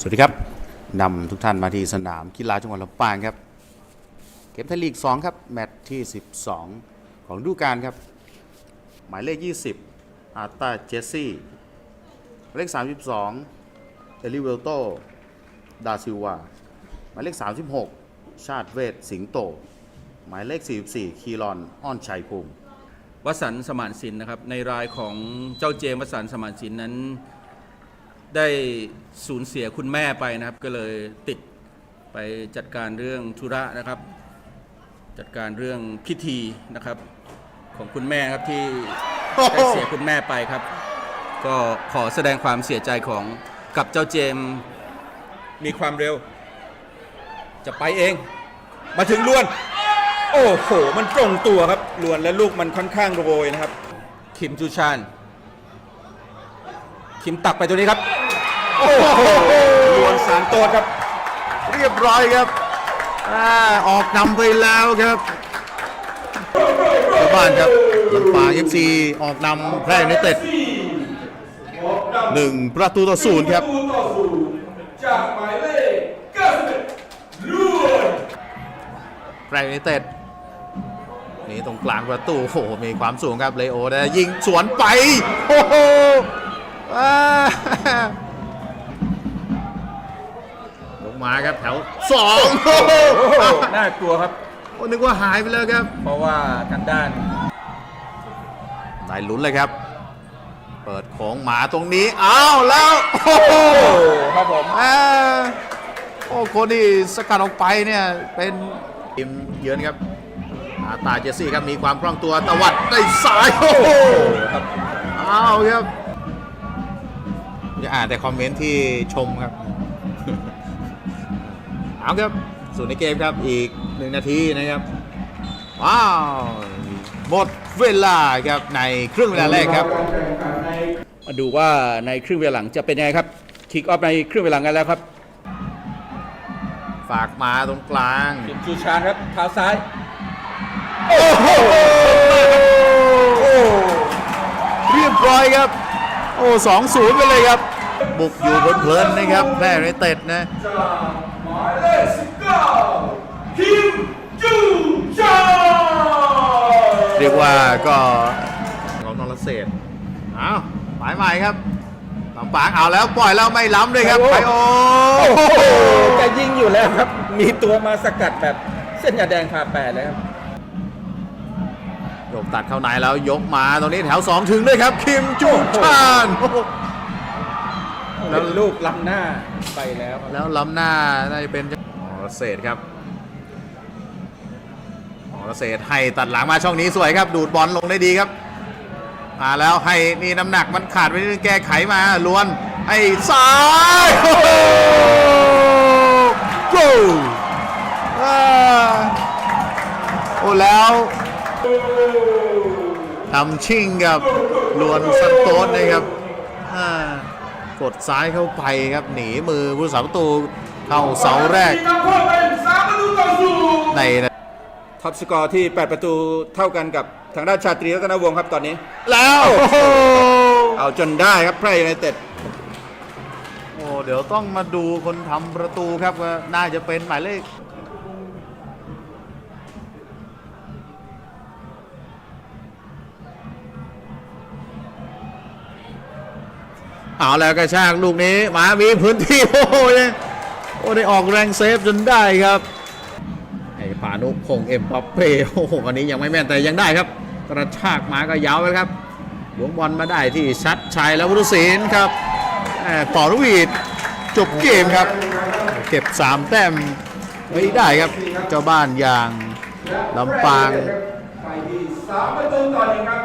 สวัสดีครับนำทุกท่านมาที่สนามกีฬาจังหวัดลำปางครับ เกมไทยลีก 2 ครับ แมตช์ที่ 12 ของฤดูกาลครับ หมายเลข 20 อาร์ตาเจสซี่หมายเลข 32 เอลิเวลโต ดาซิวา หมายเลข 36 ชาติเวทสิงโต หมายเลข 44 คีรอน อ้อนชัยภูมิวสันต์สมานสินนะครับ ในรายของเจ้าเจมวสันต์สมานสินนั้น ได้สูญเสียคุณแม่ไปนะครับ ก็เลยติดไปจัดการเรื่องธุระนะครับ จัดการเรื่องพิธีนะครับของคุณแม่ครับที่ได้เสียคุณแม่ไปครับ ก็ขอแสดงความเสียใจของกับเจ้าเจมมีความเร็ว จะไปเอง มาถึงล้วน โอ้โห มันตรงตัวครับล้วนและลูกมันค่อนข้างโรยนะครับ คิมจูชาน คิมตักไปตัวนี้ครับ โอ้โหลวนสารโตดครับ เรียบร้อยครับอาออกนำไปแล้วครับชาวบ้านครับลำปางเอฟซีออกนำแพร่ยูไนเต็ดหนึ่งประตูต่อศูนย์ครับจากหมายเลข91ล้วนแพร่ยูไนเต็ดนี่ตรงกลางประตูโอ้โหมีความสูงครับเลโอได้ยิงสวนไป โอ้โห ลงมาครับแถวสองโอ้โหโอ้โหน่ากลัวครับโอ้นึกว่าหายไปแล้วครับ เพราะว่ากันด้านได้ลุ้นเลยครับ เปิดโค้งหมาตรงนี้อ้าวแล้วโอ้โหโอ้ครับผมอ่าโอ้คนที่สกัดออกไปเนี่ยเป็นทีมเยือนครับอาตาเจสซี่ครับมีความคล่องตัวตวัดได้ซ้ายโอ้โหครับอ้าวครับ อย่าอ่านแต่คอมเมนต์ที่ชมครับ เอาครับส่วนในเกมครับอีกหนึ่งนาทีนะครับ ว้าว หมดเวลาครับในครึ่งเวลาแรกครับ มาดูว่าในครึ่งเวลาหลังจะเป็นยังไงครับคิกออฟในครึ่งเวลาหลังกันแล้วครับ ฝากมาตรงกลางคิมจูชานครับเท้าซ้ายเรียบร้อยครับโอ้สองศูนย์ไปเลยครับ บุกอยู่เพลินๆนะครับแม่ไรเต็ดนะจากหมายเลข19คิมจูชาเรียกว่าก็ของนรเศษเอาหมายใหม่ครับลำปางเอาแล้วปล่อยแล้วไม่ล้ำเลยครับโอ้ไปโอโอ้โหจะยิงอยู่แล้วครับ มีตัวมาสกัดแบบเส้นยาแดงผ่าแปดเลยครับ ยกตัดเข้าในแล้วยกมาตรงนี้แถว 2 ถึงด้วยครับ คิมจูชานโอ้โหแล้วลูกล้ำหน้าไปแล้วครับแล้วล้ำหน้าน่าจะเป็นนรเศษครับนรเศษให้ตัดหลังมาช่องนี้สวยครับ ดูดบอลลงได้ดีครับมาแล้วให้นี่น้ำหนักมันขาดไปนิดนึงแก้ไขมาล้วนให้ซ้ายโอ้โหโก้อ่าโอ้แล้ว ทำชิ่งกับลวนสันโต้นะครับอ่ากดซ้ายเข้าไปครับหนีมือผู้สาประตูเข้าเสาแรกนำเพิ่มเป็น3ประตูต่อศูนย์ในท็อปสกอร์ที่ 8 ประตูเท่ากันกับทางด้านชาตรีรัตนวงศ์ครับตอนนี้ แล้วโอ้โหเอาจนได้ครับแพร่ยูไนเต็ดโอ้เดี๋ยวต้องมาดูคนทำประตูครับว่าน่าจะเป็นหมายเลข เอาแล้วกระชากลูกนี้มามีพื้นที่โอ้โหเนี่ยโอ้ได้ออกแรงเซฟจนได้ครับไอ้ปานุพงเอ็มบัปเป้โอ้โหอันนี้ยังไม่แม่นแต่ยังได้ครับกระชากมาก็ยาวไปครับหลวงบอลมาได้ที่ชัดชัยแล้ววุฒิศิลป์ครับแหม่ต่อรุวีดจบเกมครับ เก็บ 3 แต้มไว้ได้ครับ เจ้าบ้านอย่างลำปางไปที่3ประตูต่อหนึ่งครับ